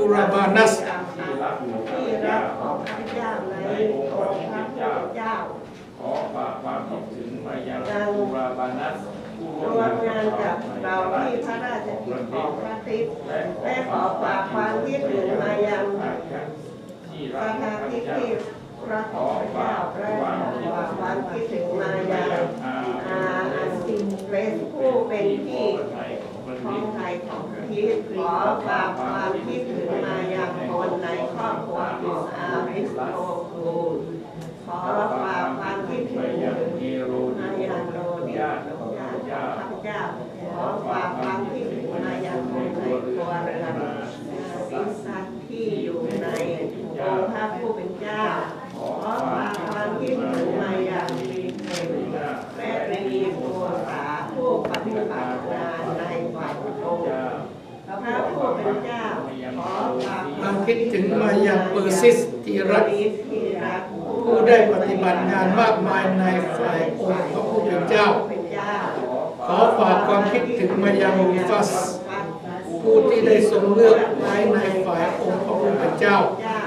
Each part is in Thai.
อูราบานัสที่รักของข้าพเจ้าในองค์พระผู้เป็นเจ้าขอฝากความคิดถึงมายังอุราบานัสผู้รวมงานกับเราที่พระราชกิจของพระคริสต์และขอฝากความคิดถึงมายังที่ปรัระกของธานาพที่เจ้าที่รักของพระเจ้าและขอฝากความคิดถึงมายังอาอันเป็นผู้เป็นที่ ของไทยของคิดขอฝากความคิดถึงมายังคนในครอบครัวของอาริสโตคูลขอฝากความคิดถึงมาดิยังโรดิญาติข้าพเจ้าขอฝากความคิดถึงมายังคนในครัวเรือนสิสัตว์ที่อยู่ในองค์พระผู้เป็นเจ้าขอฝากความคิดถึงมีเทนและมีตัวสาผู้ปฏิบัติงานในฝ่ายองค์ พระผู้ เป็นเจ้า ขอฝากความคิดถึงมายังเปอร์ซิสที่รักที่รักผู้ได้ปฏิบัติงานมากมายในฝ่ายองค์พระผู้เป็นเจ้า เป็นเจ้าขอฝากความคิดถึงมายังรูฟัส ผู้ที่ได้ทรงเลือกไว้ในฝ่ายองค์พระผู้เป็นเจ้า เจ้า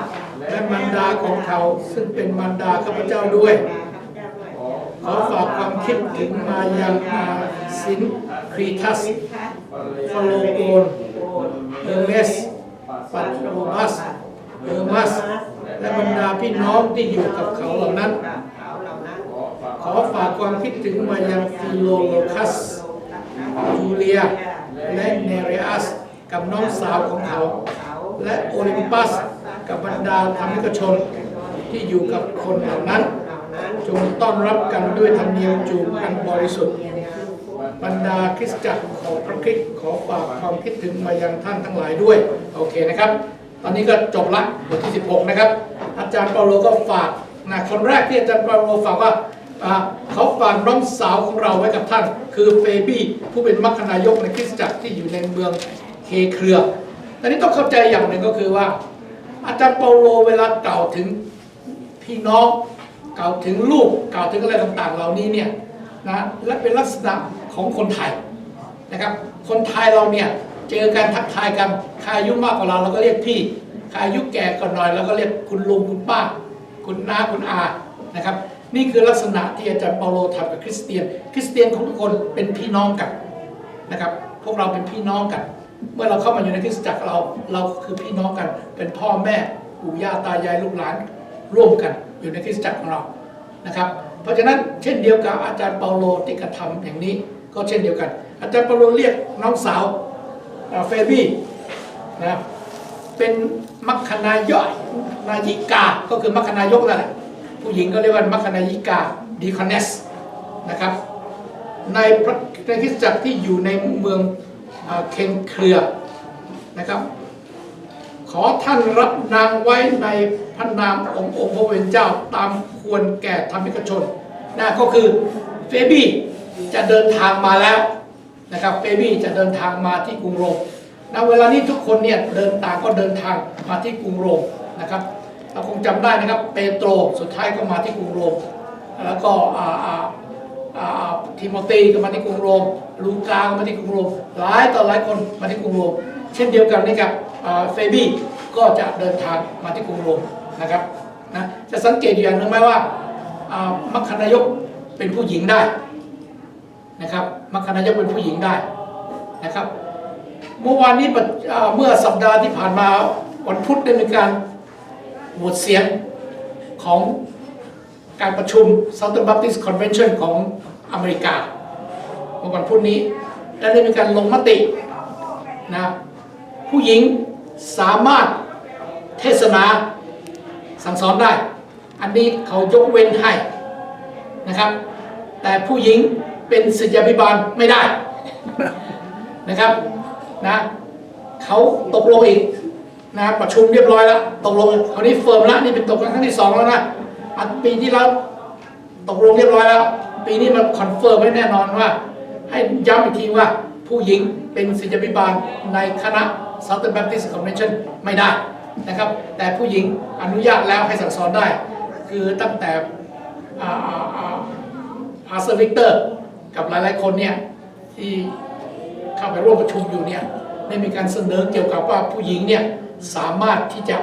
และมารดาของเขาซึ่งเป็นมารดาข้าพเจ้าด้วยขอฝากความคิดถึงมายังอาสิน ครีทัสฟาโลโกนเออร์เมสปัตโรมัสเออร์มัส และบรรดาพี่น้องที่อยู่กับเขาเหล่านั้นเขาเหล่านั้น ขอฝากความคิดถึงมายังฟิโลโลคัสจูเลีย และเนเรอัส กับน้องสาวของเขา และโอลิมปัส กับบรรดาธรรมิกชนที่อยู่กับคนเหล่านั้นเหล่านั้นจงต้อนรับกันด้วยธรรมเนียมจูบอันบริสุทธิ์ บรรดาคริสตจักรของพระคริสต์ขอฝากความคิดถึงมายังท่านทั้งหลายด้วย โอเคนะครับ ตอนนี้ก็จบละบทที่ 16 นะครับ อาจารย์เปาโลก็ฝากนะคนแรกที่อาจารย์เปาโลฝากว่าเขาฝากน้องสาวของเราไว้กับท่าน คือเฟบี้ผู้เป็นมัคคายกในคริสตจักรที่อยู่ในเมืองเคเครือตอนนี้ต้องเข้าใจอย่างหนึ่งก็คือว่า อาจารย์เปาโลเวลากล่าวถึงพี่น้องกล่าวถึงลูกกล่าวถึงอะไรต่างๆ เหล่านี้เนี่ย นะและเป็นลักษณะของคนไทยนะครับคนไทยเราเนี่ยเจอกันทักทายกันใครอายุมากกว่าเราเราก็เรียกพี่ใครอายุแก่กว่าหน่อยเราก็เรียกคุณลุงคุณป้า คุณน้าคุณอานะครับนี่คือลักษณะที่อาจารย์เปาโลทำกับคริสเตียน คริสเตียนของทุกคนเป็นพี่น้องกันนะครับพวกเราเป็นพี่น้องกัน เมื่อเราเข้ามาอยู่ในคริสตจักรเราเราคือพี่น้องกัน เป็นพ่อแม่ปู่ย่าตายายลูกหลานร่วมกันอยู่ในคริสตจักรของเรานะครับ เพราะฉะนั้นเช่นเดียวกับอาจารย์เปาโลที่กระทำอย่างนี้ก็เช่นเดียวกัน อาจารย์เปาโลเรียกน้องสาวเฟบี้นะเป็นมัคคณายกนายิกา ก็คือมัคคณายกนั่นแหละผู้หญิงก็เรียกว่ามัคคณายิกาดีคอนเนสนะครับในพระในคริสตจักรที่อยู่ในเมืองเคนเครือนะครับ ขอท่านรับนางไว้ในพระนามองค์องค์พระเป็นเจ้าตามควรแก่ธรรมิกชนนะก็คือเฟบี้จะเดินทางมาแล้วนะครับเฟบี้จะเดินทางมาที่กรุงโรมนะเวลานี้ทุกคนเนี่ยเดินต่างก็เดินทางมาที่กรุงโรมนะครับเราคงจำได้นะครับเปโตรสุดท้ายก็มาที่กรุงโรม แล้วก็อ่าอ่าอาทิโมธีก็มาที่กรุงโรม ลูกาก็มาที่กรุงโรม หลายต่อหลายคนมาที่กรุงโรม เช่นเดียวกันนะครับเฟบี้ก็จะเดินทางมาที่กรุงโรมนะครับนะจะสังเกตอย่างหนึ่งไหมว่ามัคคณายกเป็นผู้หญิงได้นะครับมัคคณายกเป็นผู้หญิงได้นะครับ เมื่อวานนี้เมื่อสัปดาห์ที่ผ่านมาวันพุธได้มีการโหวตเสียงของการประชุม Southern Baptist Convention ของอเมริกาเมื่อวันพุธนี้และได้มีการลงมตินะ ผู้หญิงสามารถเทศนาสั่งสอนได้ อันนี้เขายกเว้นให้นะครับ แต่ผู้หญิงเป็นศิษยาภิบาลไม่ได้นะครับนะเขาตกลงอีกนะประชุมเรียบร้อยแล้วตกลงคราวนี้เฟิร์มแล้วนี่เป็นตกลงครั้งที่สองแล้วนะอันปีที่แล้วตกลงเรียบร้อยแล้ว ปีนี้มันคอนเฟิร์มไว้แน่นอนว่า ให้ย้ำอีกทีว่าผู้หญิงเป็นศิษยาภิบาลในคณะ Southern Baptist Convention ไม่ได้นะครับ แต่ผู้หญิงอนุญาตแล้วให้สั่งสอนได้ คือตั้งแต่พาสเตอร์วิกเตอร์กับหลายๆคนเนี่ยที่เข้าไปร่วมประชุมอยู่เนี่ยได้มีการเสนอเกี่ยวกับว่าผู้หญิงเนี่ยสามารถที่จะ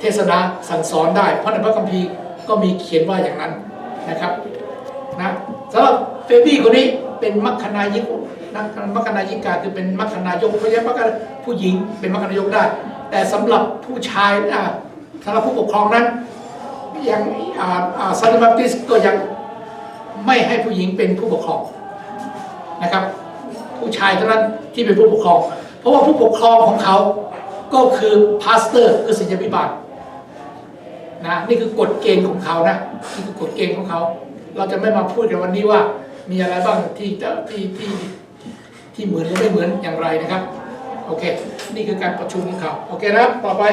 เทศนาสั่งสอนได้ เพราะในพระคัมภีร์ก็มีเขียนว่าอย่างนั้นนะครับนะสำหรับเฟบี้คนนี้เป็นมัคคณายิก นะมัคคณายิกาคือเป็นมัคคณายกเพราะฉะนั้นมัคคณผู้หญิงเป็นมัคคณายกได้ แต่สำหรับผู้ชายอ่าสำหรับผู้ปกครองนั้นยังอ่าอ่าซาลบัติสก็ยังไม่ให้ผู้หญิงเป็นผู้ปกครองนะครับ ผู้ชายเท่านั้นที่เป็นผู้ปกครอง เพราะว่าผู้ปกครองของเขาก็คือพาสเตอร์คือศิษยาภิบาลนะนี่คือกฎเกณฑ์ของเขานะนี่คือกฎเกณฑ์ของเขา เราจะไม่มาพูดกันวันนี้ว่ามีอะไรบ้างที่จะที่ที่ ที่เหมือนหรือไม่เหมือนอย่างไรนะครับโอเค นี่คือการประชุมของเขาโอเคนะต่อไป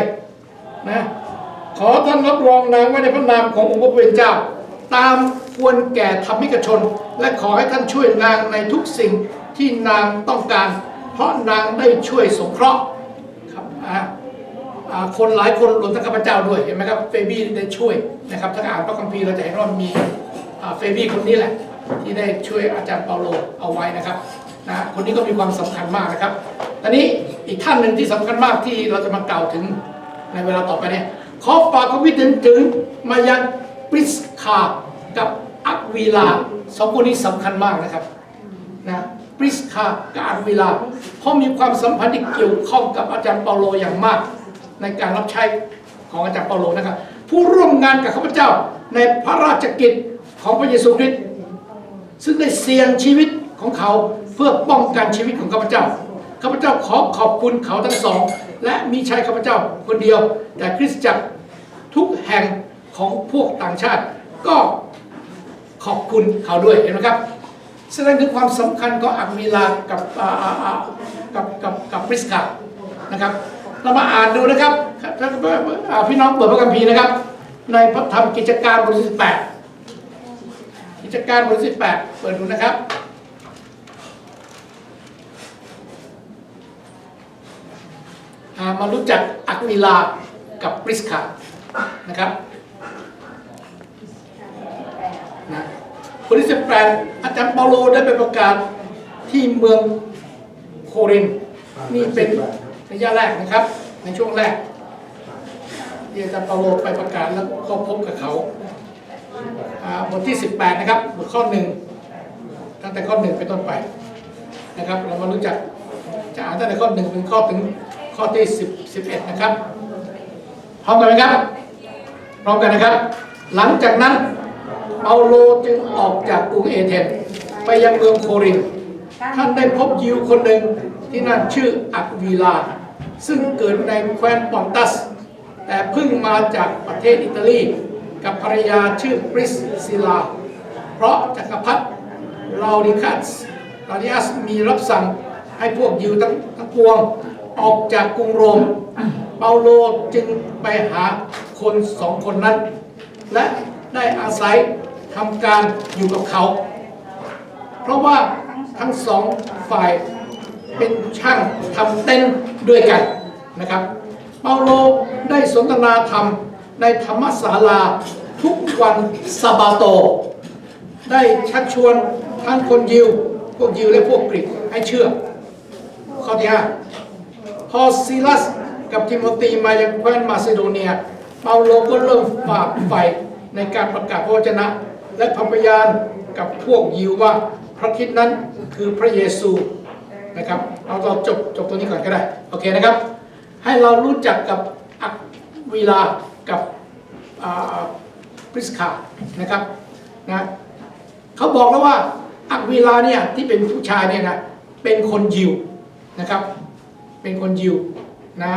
นะขอท่านรับรองนางไว้ในพระนามขององค์พระผู้เป็นเจ้า ตามควรแก่ธรรมิกชน และขอให้ท่านช่วยนางในทุกสิ่งที่นางต้องการ เพราะนางได้ช่วยสงเคราะห์ครับอ่าคนหลายคนรวมทั้งข้าพเจ้าด้วยเห็นไหมครับเฟบี้ได้ช่วยนะครับถ้าอ่านพระคัมภีร์เราจะเห็นว่ามีเฟบี้คนนี้แหละ ที่ได้ช่วยอาจารย์เปาโลเอาไว้นะครับ นะคนนี้ก็มีความสำคัญมากนะครับตอนนี้อีกท่านหนึ่งที่สำคัญมากที่เราจะมากล่าวถึงในเวลาต่อไปเนี่ยขอฝากความคิดถึงถึงมายังปริสคากับอักวีลาสองคนนี้สำคัญมากนะครับนะปริสคากับอาร์เวลาเพราะมีความสัมพันธ์ที่เกี่ยวข้องกับอาจารย์เปาโลอย่างมาก ในการรับใช้ของอาจารย์เปาโลนะครับ ผู้ร่วมงานกับข้าพเจ้าในพระราชกิจของพระเยซูคริสต์ซึ่งได้เสี่ยงชีวิต ของเขาเพื่อป้องกันชีวิตของข้าพเจ้าข้าพเจ้าขอขอบคุณเขาทั้งสอง และมีใช้ข้าพเจ้าคนเดียว แต่คริสตจักรทุกแห่งของพวกต่างชาติ ก็ขอบคุณเขาด้วยเห็นไหมครับ แสดงถึงความสำคัญของอักมีลากับกับกับกับปริสกานะครับเรามาอ่านดูนะครับพี่น้องเปิดพระคัมภีร์นะครับ ในพระธรรมกิจการบทที่18กิจการบทที่18เปิดดูนะครับ อ่า มารู้จักอักมีลากับปริสกานะครับนะคนที่สิบแปดอาจารย์เปาโลได้ไปประกาศที่เมืองโครินนี่เป็นระยะแรกนะครับ ในช่วงแรกที่อาจารย์เปาโลไปประกาศแล้วก็พบกับเขาบทที่ 18 นะครับบทข้อหนึ่งตั้งแต่ข้อหนึ่งเป็นต้นไปนะครับ เรามารู้จักจะอ่านตั้งแต่ข้อหนึ่งถึงข้อถึง ข้อที่10 11นะครับพร้อมกันไหมครับพร้อมกันนะครับ หลังจากนั้นเปาโลจึงออกจากกรุงเอเธนส์ไปยังเมืองโครินธ์ท่านได้พบยิวคนหนึ่งที่นั่นชื่ออักวีลา ซึ่งเกิดในแคว้นปอนตัส แต่เพิ่งมาจากประเทศอิตาลี กับภรรยาชื่อปริสซิลา เพราะจักรพรรดิลาดิคัสลาดิอัสมีรับสั่งให้พวกยิวทั้งทั้งปวง ออกจากกรุงโรม เปาโลจึงไปหาคนสองคนนั้น และได้อาศัยทำการอยู่กับเขา เพราะว่าทั้งสองฝ่ายเป็นช่างทำเต้นด้วยกันนะครับเปาโลได้สนทนาธรรมในธรรมศาลาทุกวันซาบาโต ได้ชักชวนทั้งคนยิว พวกยิวและพวกกรีกให้เชื่อข้อที่ห้า พอซิลัสกับทิโมธีมายังแคว้นมาซิโดเนีย เปาโลก็เริ่มฝากไฟในการประกาศพระวจนะ และพยานกับพวกยิวว่าพระคิดนั้นคือพระเยซูนะครับเอาเราจบจบตัวนี้ก่อนก็ได้โอเคนะครับ ให้เรารู้จักกับอักวีลากับปริสคานะครับนะเขาบอกแล้วว่าอักวีลาเนี่ยที่เป็นผู้ชายเนี่ยนะเป็นคนยิวนะครับ เป็นคนยิวนะ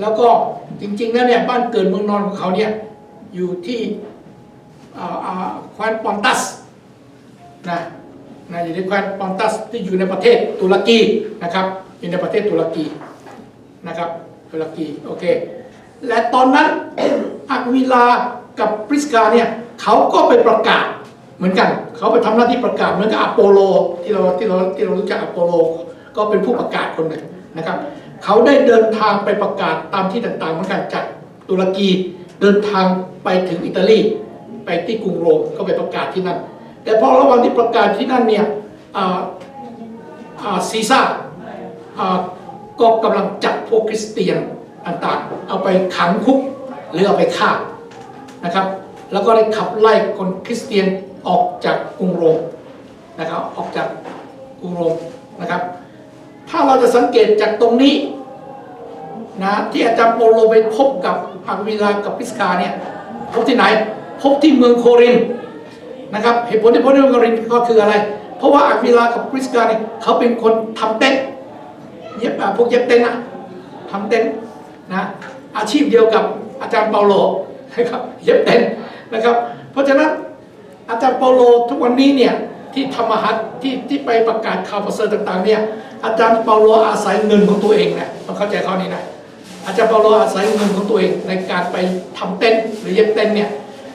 แล้วก็จริงๆแล้วเนี่ยบ้านเกิดเมืองนอนของเขาเนี่ยอยู่ที่แคว้นปอนตัสนะนะอยู่ในแคว้นปอนตัสที่อยู่ในประเทศตุรกีนะครับอยู่ในประเทศตุรกีนะครับตุรกีโอเคและตอนนั้นอักวิลากับปริสกาเนี่ยเขาก็ไปประกาศเหมือนกันเขาไปทำหน้าที่ประกาศเหมือนกับอโปโลที่เราที่เราที่เรารู้จักอโปโลก็เป็นผู้ประกาศคนหนึ่ง นะครับเขาได้เดินทางไปประกาศตามที่ต่างๆเหมือนกันจากตุรกีเดินทางไปถึงอิตาลี ไปที่กรุงโรมก็ไปประกาศที่นั่น แต่พอระหว่างที่ประกาศที่นั่นเนี่ยซีซ่าอ่าก็กำลังจับพวกคริสเตียนต่างๆ เอาไปขังคุกหรือเอาไปฆ่านะครับ แล้วก็ได้ขับไล่คนคริสเตียนออกจากกรุงโรมนะครับออกจากกรุงโรมนะครับ ถ้าเราจะสังเกตจากตรงนี้นะที่อาจารย์โปโลไปพบกับอาวิลากับพิสกาเนี่ยพบที่ไหน พบที่เมืองโครินนะครับเหตุผลที่พบที่เมืองโครินก็คืออะไร เพราะว่าอาวิลากับพิสกาเนี่ยเขาเป็นคนทำเต็นเย็บอ่าพวกเย็บเต็นท์นะทำเต็นนะอาชีพเดียวกับอาจารย์เปาโลนะครับเย็บเต็นนะครับ เพราะฉะนั้นอาจารย์เปาโลทุกวันนี้เนี่ย ที่ทำอาหารที่ที่ไปประกาศข่าวประเสริฐต่าง ๆ เนี่ย อาจารย์เปาโลอาศัยเงินของตัวเองนะต้องเข้าใจข้อนี้นะอาจารย์เปาโลอาศัยเงินของตัวเองในการไปทำเต้นหรือเย็บเต้นเนี่ย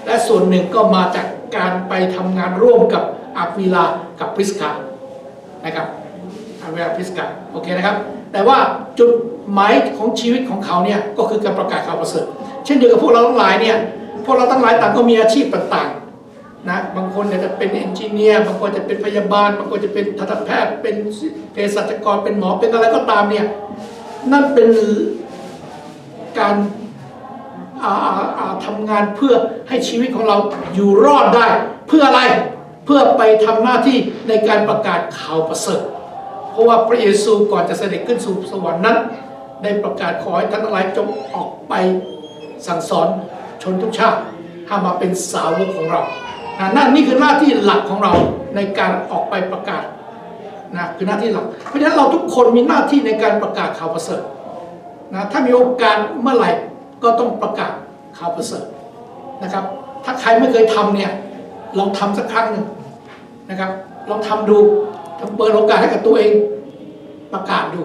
และส่วนหนึ่งก็มาจากการไปทำงานร่วมกับอาควิลากับพริสกานะครับอาควิลาพริสกาโอเคนะครับ แต่ว่าจุดหมายของชีวิตของเขาเนี่ยก็คือการประกาศข่าวประเสริฐ เช่นเดียวกับพวกเราทั้งหลายเนี่ยพวกเราทั้งหลายต่างก็มีอาชีพต่างๆนะบ คนเนี่ยจะเป็นเอนจิเนียร์บางคนจะเป็นพยาบาลบางคนจะเป็นทันตแพทย์ เป็นเภสัชกรเป็นหมอเป็นอะไรก็ตามเนี่ยนั่นเป็นการอาอาอาทำงานเพื่อให้ชีวิตของเราอยู่รอดได้ เพื่ออะไรเพื่อไปทำหน้าที่ในการประกาศข่าวประเสริฐ เพราะว่าพระเยซูก่อนจะเสด็จขึ้นสู่สวรรค์นั้น ได้ประกาศขอให้ท่านทั้งหลายจงออกไปสั่งสอนชนทุกชาติให้มาเป็นสาวกของเรา นั่นนี่คือหน้าที่หลักของเราในการออกไปประกาศนะคือหน้าที่หลัก เพราะฉะนั้นเราทุกคนมีหน้าที่ในการประกาศข่าวประเสริฐนะถ้ามีโอกาสเมื่อไหร่ก็ต้องประกาศข่าวประเสริฐนะครับ ถ้าใครไม่เคยทำเนี่ยลองทำสักครั้งหนึ่งนะครับลองทำดูเปิดโอกาสให้กับตัวเองประกาศดู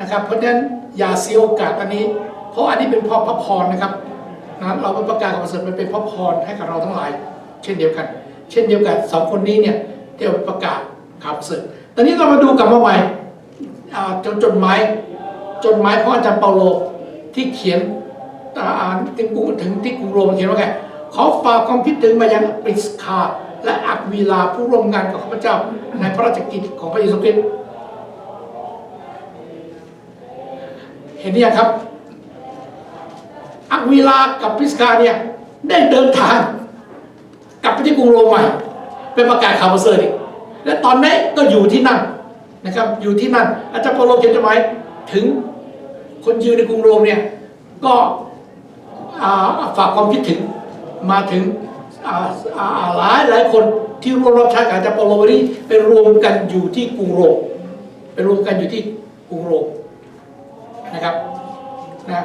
นะครับ เพราะฉะนั้นอย่าเสียโอกาสอันนี้ เพราะอันนี้เป็นพ่อพระพรนะครับนะเราไปประกาศกับประเสริฐมันเป็นพระพรให้กับเราทั้งหลาย เช่นเดียวกัน เช่นเดียวกันสองคนนี้เนี่ยที่เอาไประกาศข่าวประเสริฐตอนนี้เรามาดูกลับมาใหม่จดจดหมายจดหมายของอาจารย์เปาโลที่เขียนอ่าอ่านถึงกรุงถึงที่กรุงโรมเขียนว่าไงขอฝากความคิดถึงมายังปริสคาและอักวีลาผู้ร่วมงานกับข้าพเจ้าในพระราชกิจของพระเยซูคริสต์เห็นเนี่ยงครับ อักวีลากับพิสกาเนี่ยได้เดินทาง กลับไปที่กรุงโรมใหม่เป็นประกาศข่าวประเสริฐอีกและตอนนี้ก็อยู่ที่นั่นนะครับ อยู่ที่นั่น อาจารย์เปาโลเขียนจดหมายถึงคนยิวในกรุงโรมเนี่ยก็ฝากความคิดถึงมาถึงหลายหลายคนที่ร่วมรับใช้กับอาจารย์เปาโลวันนี้ไปรวมกันอยู่ที่กรุงโรมไปรวมกันอยู่ที่กรุงโรมนะครับนะ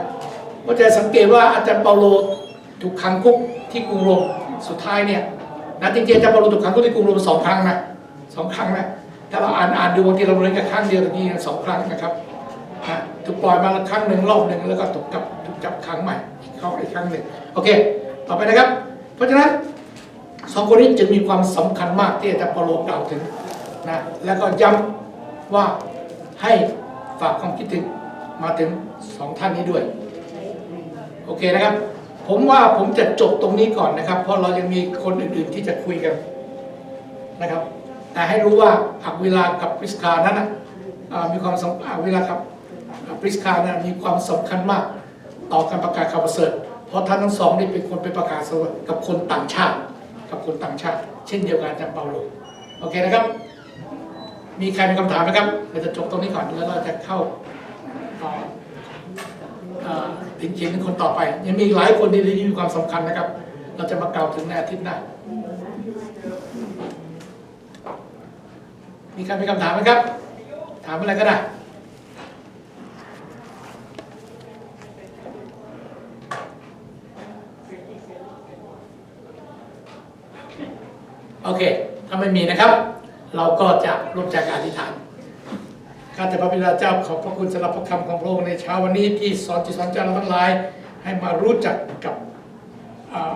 ก็จะสังเกตว่าอาจารย์เปาโลถูกขังคุกที่กรุงโรม สุดท้ายเนี่ยนะจริงๆอาจารย์เปาโลถูกขังคุกที่กรุงโรมสองครั้งนะสองครั้งนะถ้าเราอ่านอ่านดูบางทีเราเรียนแค่ครั้งเดียวแต่นี่สองครั้งนะครับนะถูกปล่อยมาครั้งหนึ่งรอบหนึ่งแล้วก็ถูกจับถูกจับขังใหม่ เข้าอีกครั้งหนึ่งโอเค ต่อไปนะครับ เพราะฉะนั้นสองคนนี้จึงมีความสำคัญมากที่อาจารย์ปโลกล่าวถึงนะแล้วก็ย้ำว่าให้ฝากความคิดถึงมาถึงสองท่านนี้ด้วย โอเคนะครับ ผมว่าผมจะจบตรงนี้ก่อนนะครับ เพราะเรายังมีคนอื่นๆที่จะคุยกันนะครับ แต่ให้รู้ว่าอักเวลากับปริสคานั้นนะมีความสำอักเวลากับปริสคานั้นมีความสำคัญมากต่อการประกาศข่าวประเสริฐเพราะท่านทั้งสองนี่เป็นคนไปประกาศกับคนต่างชาติ กับคนต่างชาติ เช่นเดียวกันจารย์เปาโลโอเคนะครับ มีใครมีคำถามไหมครับเราจะจบตรงนี้ก่อนแล้วเราจะเข้าต่อเอ่อ ถึงเขียนถึงคนต่อไป ยังมีอีกหลายคนที่ที่มีความสำคัญนะครับ เราจะมากล่าวถึงในอาทิตย์หน้ามีใครมีคำถามไหมครับ ถามอะไรก็ได้โอเค ถ้าไม่มีนะครับ เราก็จะร่วมใจกันอธิษฐาน ข้าแต่พระบิดาเจ้าขอบพระคุณสำหรับพระคำของพระองค์ในเช้าวันนี้ที่สอนจิตสอนใจเราทั้งหลาย ให้มารู้จักกับ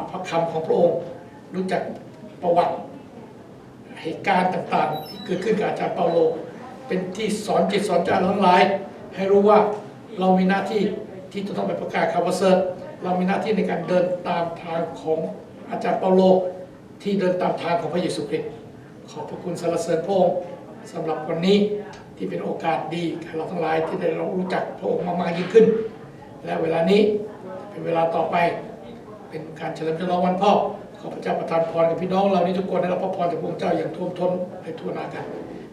พระคำของพระองค์ รู้จักประวัติเหตุการณ์ต่างๆ ที่เกิดขึ้นกับอาจารย์เปาโล เป็นที่สอนจิตสอนใจเราทั้งหลาย ให้รู้ว่าเรามีหน้าที่ที่จะต้องไปประกาศข่าวประเสริฐเรามีหน้าที่ในการเดินตามทางของอาจารย์เปาโลที่เดินตามทางของพระเยซูคริสต์ขอบพระคุณสรรเสริญพระองค์สำหรับวันนี้ ที่เป็นโอกาสดีให้เราทั้งหลายที่ได้รู้จักพระองค์มากๆยิ่งขึ้น และเวลานี้เป็นเวลาต่อไป เป็นการเฉลิมฉลองวันพ่อขอพระเจ้าประทานพรกับพี่น้องเรานี้ทุกคนได้รับพระพรจากพระองค์เจ้าอย่างท่วมท้นในทั่วหน้ากัน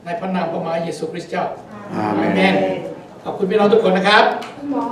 ในพระนามพระมหาเยซูคริสต์เจ้าอาเมนขอบคุณพี่น้องทุกคนนะครับคุณหมอ